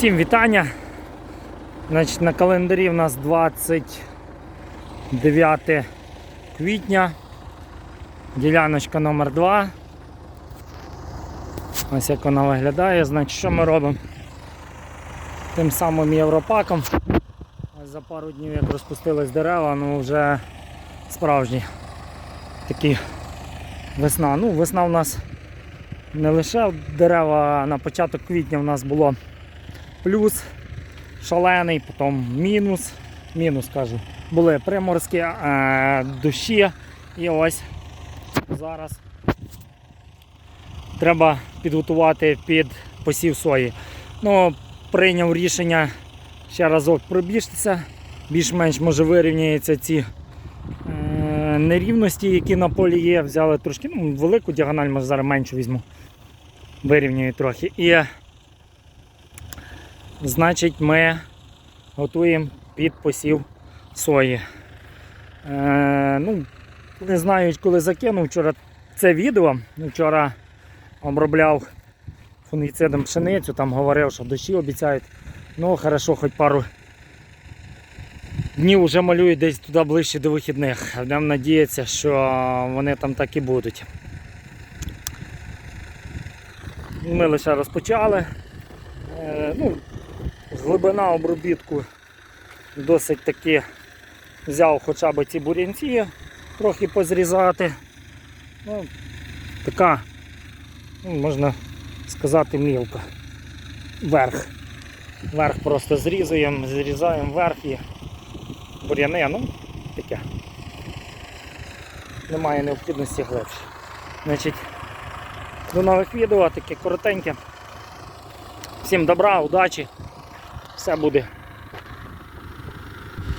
Всім вітання. Значить, на календарі в нас 29 квітня. Діляночка номер 2 Ось як вона виглядає. Значить, що ми робимо? Тим самим європаком. Ось за пару днів як розпустились дерева, ну вже справжні такі весна. Ну, весна у нас не лише дерева на початок квітня у нас було плюс шалений, потім мінус, мінус кажу, були приморські е, дощі. І ось зараз треба підготувати під посів сої. Ну, прийняв рішення ще разок пробіжтися, більш-менш може вирівняються ці е, нерівності, які на полі є. Взяли трошки ну, велику діагональ, може зараз меншу візьму. Вирівнюю трохи. І значить ми готуємо під посів сої. Е, ну, не знаю, коли закинув вчора це відео. Вчора обробляв фунгіцидом пшеницю, там говорив, що дощі обіцяють. Ну, хорошо, хоч пару днів вже малюють десь туди ближче до вихідних. Будемо надіятися, що вони там так і будуть. Ми лише розпочали. Е, ну, глибина обробітку досить таки взяв хоча б ці бурянці трохи позрізати. Ну, така, ну, можна сказати, мілка. Верх. Верх просто зрізуємо, зрізаємо верх і буряни, ну, таке. Немає необхідності глибше. Значить, до нових відео, таке коротеньке. Всім добра, удачі. Все буде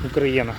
Україна.